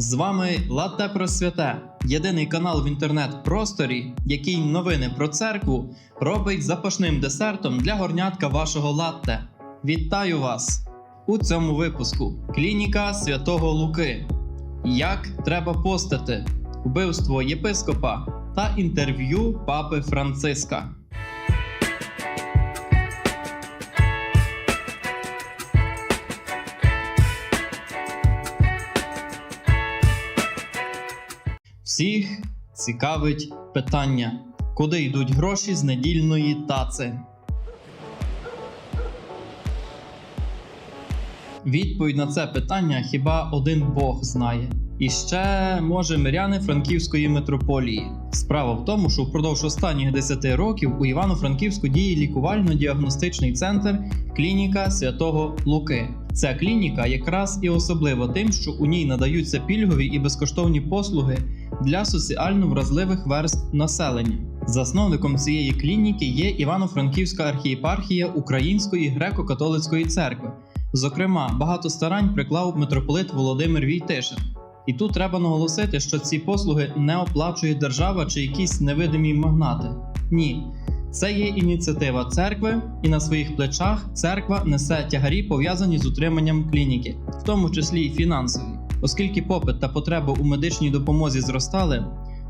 З вами Латте про святе, єдиний канал в інтернет-просторі, який новини про церкву робить запашним десертом для горнятка вашого латте. Вітаю вас! У цьому випуску Клініка Святого Луки. Як треба постити, вбивство єпископа та інтерв'ю папи Франциска. Всіх цікавить питання, куди йдуть гроші з недільної таци. Відповідь на це питання хіба один Бог знає. І ще може миряни Франківської митрополії. Справа в тому, що впродовж останніх 10 років у Івано-Франківську діє лікувально-діагностичний центр клініка святого Луки. Ця клініка якраз і особлива тим, що у ній надаються пільгові і безкоштовні послуги для соціально вразливих верств населення. Засновником цієї клініки є Івано-Франківська архієпархія Української греко-католицької церкви. Зокрема, багато старань приклав митрополит Володимир Війтишин. І тут треба наголосити, що ці послуги не оплачує держава чи якісь невидимі магнати. Ні, це є ініціатива церкви, і на своїх плечах церква несе тягарі, пов'язані з утриманням клініки, в тому числі й фінансові. Оскільки попит та потреба у медичній допомозі зростали,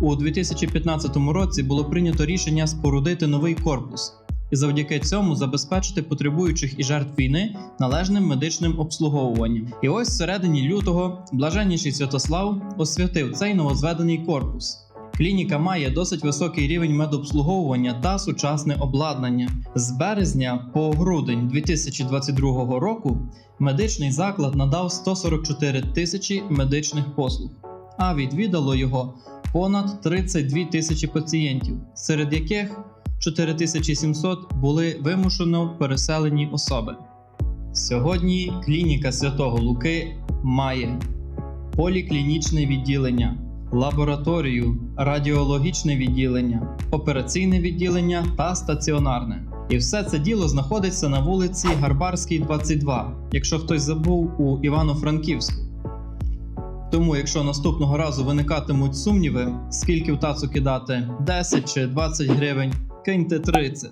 у 2015 році було прийнято рішення спорудити новий корпус і завдяки цьому забезпечити потребуючих і жертв війни належним медичним обслуговуванням. І ось всередині лютого блаженніший Святослав освятив цей новозведений корпус. Клініка має досить високий рівень медобслуговування та сучасне обладнання. З березня по грудень 2022 року медичний заклад надав 144 тисячі медичних послуг, а відвідало його понад 32 тисячі пацієнтів, серед яких 4700 були вимушено переселені особи. Сьогодні клініка Святого Луки має поліклінічне відділення, лабораторію, радіологічне відділення, операційне відділення та стаціонарне. І все це діло знаходиться на вулиці Гарбарській, 22, якщо хтось забув у Івано-Франківську. Тому, якщо наступного разу виникатимуть сумніви, скільки в тацу кидати 10 чи 20 гривень, киньте 30,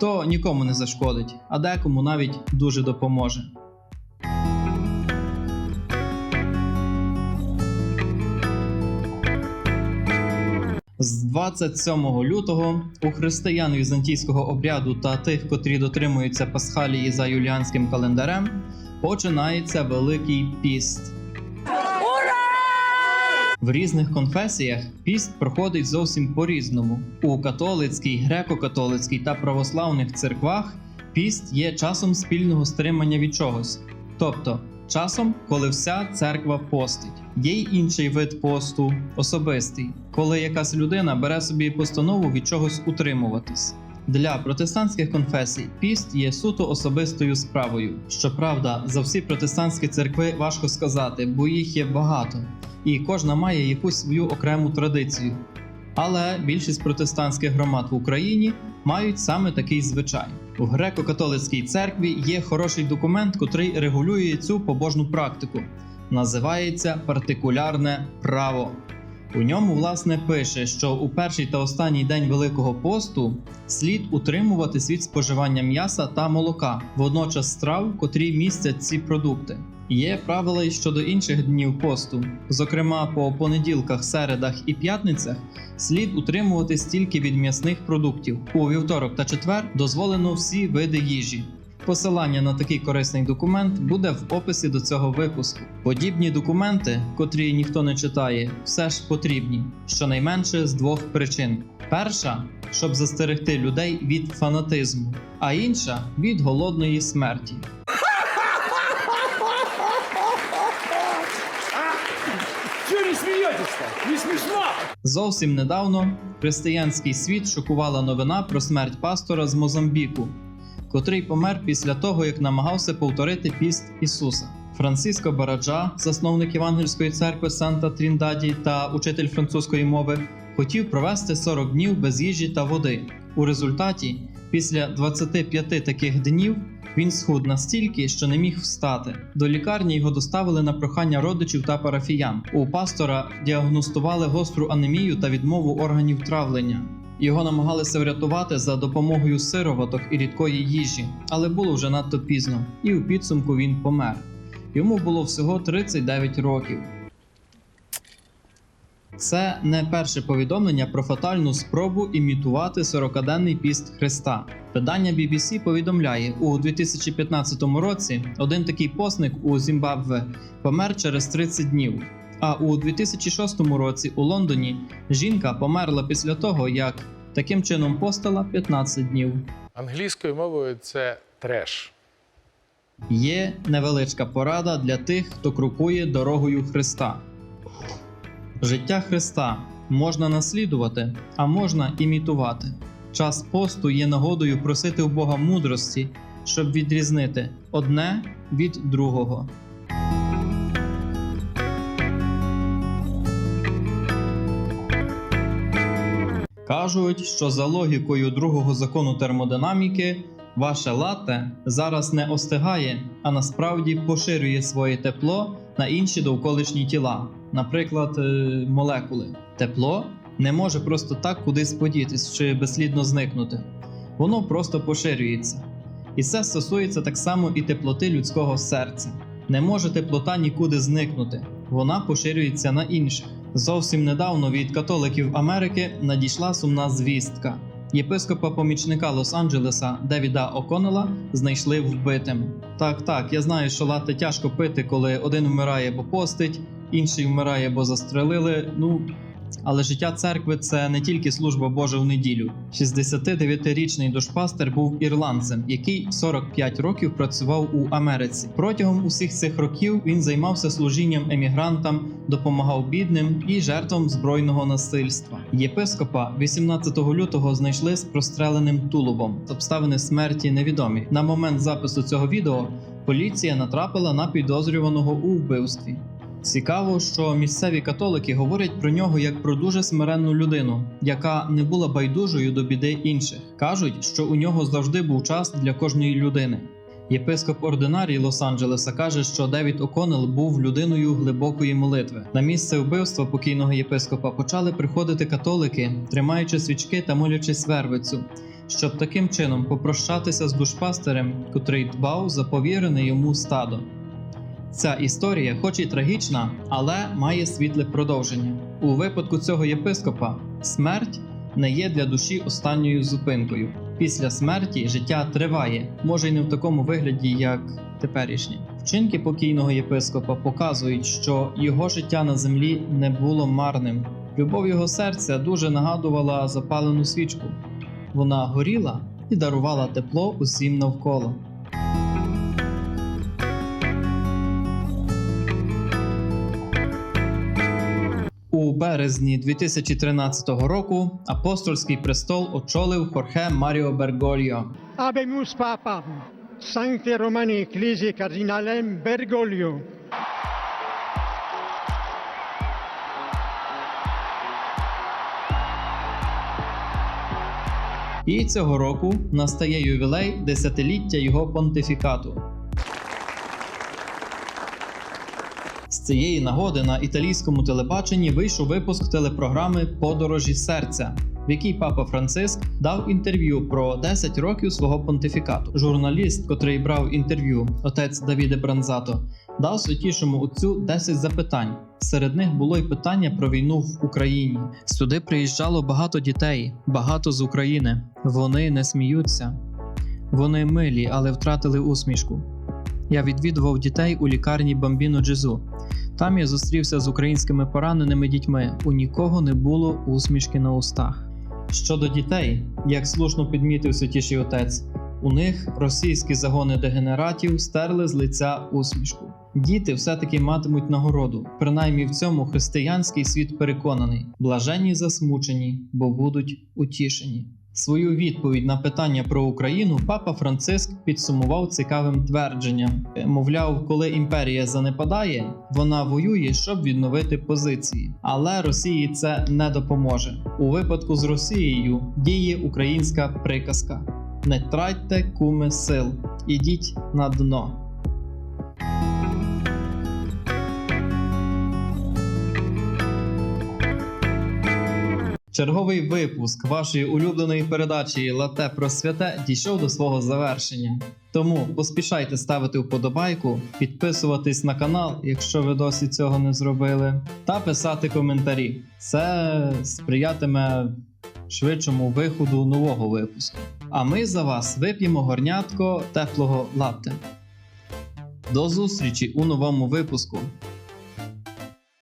то нікому не зашкодить, а декому навіть дуже допоможе. З 27 лютого у християн візантійського обряду та тих, котрі дотримуються пасхалії за юліанським календарем, починається Великий піст. В різних конфесіях піст проходить зовсім по-різному. У католицькій, греко-католицькій та православних церквах піст є часом спільного стримання від чогось, тобто часом, коли вся церква постить. Є й інший вид посту особистий, коли якась людина бере собі постанову від чогось утримуватись. Для протестантських конфесій піст є суто особистою справою. Щоправда, за всі протестантські церкви важко сказати, бо їх є багато і кожна має якусь свою окрему традицію. Але більшість протестантських громад в Україні мають саме такий звичай. У греко-католицькій церкві є хороший документ, котрий регулює цю побожну практику. Називається партикулярне право. У ньому, власне, пише, що у перший та останній день Великого посту слід утримуватись від споживання м'яса та молока, водночас страв, котрі містять ці продукти. Є правила й щодо інших днів посту. Зокрема, по понеділках, середах і п'ятницях слід утримуватись тільки від м'ясних продуктів. У вівторок та четвер дозволено всі види їжі. Посилання на такий корисний документ буде в описі до цього випуску. Подібні документи, котрі ніхто не читає, все ж потрібні, щонайменше з двох причин: перша щоб застерегти людей від фанатизму, а інша від голодної смерті. Не! Зовсім недавно християнський світ шокувала новина про смерть пастора з Мозамбіку, котрий помер після того, як намагався повторити піст Ісуса. Франциско Бараджа, засновник Євангельської церкви Санта Тріндаді та учитель французької мови, хотів провести 40 днів без їжі та води. У результаті, після 25 таких днів, Він схуд настільки, що не міг встати. До лікарні його доставили на прохання родичів та парафіян. У пастора діагностували гостру анемію та відмову органів травлення. Його намагалися врятувати за допомогою сироваток і рідкої їжі, але було вже надто пізно, і у підсумку він помер. Йому було всього 39 років. Це не перше повідомлення про фатальну спробу імітувати 40-денний піст Христа. Видання BBC повідомляє, у 2015 році один такий постник у Зімбабве помер через 30 днів. А у 2006 році у Лондоні жінка померла після того, як таким чином постила 15 днів. Англійською мовою це треш. Є невеличка порада для тих, хто крокує дорогою Христа. Життя Христа можна наслідувати, а можна імітувати. Час посту є нагодою просити у Бога мудрості, щоб відрізнити одне від другого. Кажуть, що за логікою другого закону термодинаміки ваше лате зараз не остигає, а насправді поширює своє тепло на інші довколишні тіла, наприклад, е, молекули. Тепло не може просто так кудись подітись чи безслідно зникнути. Воно просто поширюється. І це стосується так само і теплоти людського серця. Не може теплота нікуди зникнути, вона поширюється на інших. Зовсім недавно від католиків Америки надійшла сумна звістка. Єпископа помічника Лос-Анджелеса Девіда О'Коннелла знайшли вбитим. Так, так, я знаю, що лати тяжко пити, коли один вмирає, бо постить, інший вмирає, бо застрелили. Ну але життя церкви це не тільки служба Божа в неділю. 69-річний душпастер був ірландцем, який 45 років працював у Америці. Протягом усіх цих років він займався служінням емігрантам, допомагав бідним і жертвам збройного насильства. Єпископа 18 лютого знайшли з простреленим тулубом. Обставини смерті невідомі. На момент запису цього відео поліція натрапила на підозрюваного у вбивстві. Цікаво, що місцеві католики говорять про нього як про дуже смиренну людину, яка не була байдужою до біди інших. кажуть, що у нього завжди був час для кожної людини. Єпископ ординарій Лос-Анджелеса каже, що Девід О'Коннелл був людиною глибокої молитви. На місце вбивства покійного єпископа почали приходити католики, тримаючи свічки та молячись вервицю, щоб таким чином попрощатися з душпастерем, котрий дбав за повірене йому стадо. Ця історія, хоч і трагічна, але має світле продовження. У випадку цього єпископа смерть не є для душі останньою зупинкою. Після смерті життя триває, може й не в такому вигляді, як теперішнє. Вчинки покійного єпископа показують, що його життя на землі не було марним. Любов його серця дуже нагадувала запалену свічку. Вона горіла і дарувала тепло усім навколо. Березні 2013 року апостольський престол очолив Хорхе Маріо Бергольо. Habemus Papam, Sancte Romani Ecclesiae Cardinalem Bergoglio, І цього року настає ювілей десятиліття його понтифікату. Цієї нагоди на італійському телебаченні вийшов випуск телепрограми Подорожі серця, в якій папа Франциск дав інтерв'ю про 10 років свого понтифікату. Журналіст, котрий брав інтерв'ю, отець Давіде Бранзато, дав святішому отцю 10 запитань. Серед них було й питання про війну в Україні. Сюди приїжджало багато дітей, багато з України. Вони не сміються. Вони милі, але втратили усмішку. Я відвідував дітей у лікарні Бамбіно Джезу. Там я зустрівся з українськими пораненими дітьми. У нікого не було усмішки на устах. Щодо дітей, як слушно підмітив святіший отець, у них російські загони дегенератів стерли з лиця усмішку. Діти все-таки матимуть нагороду. Принаймні в цьому християнський світ переконаний: блаженні засмучені, бо будуть утішені. Свою відповідь на питання про Україну папа Франциск підсумував цікавим твердженням: мовляв, коли імперія занепадає, вона воює, щоб відновити позиції. Але Росії це не допоможе. У випадку з Росією діє українська приказка: Не тратьте куми сил. Ідіть на дно. Черговий випуск вашої улюбленої передачі Лате про святе дійшов до свого завершення. Тому поспішайте ставити вподобайку, підписуватись на канал, якщо ви досі цього не зробили, та писати коментарі. Це сприятиме швидшому виходу нового випуску. А ми за вас вип'ємо горнятко теплого латте. До зустрічі у новому випуску.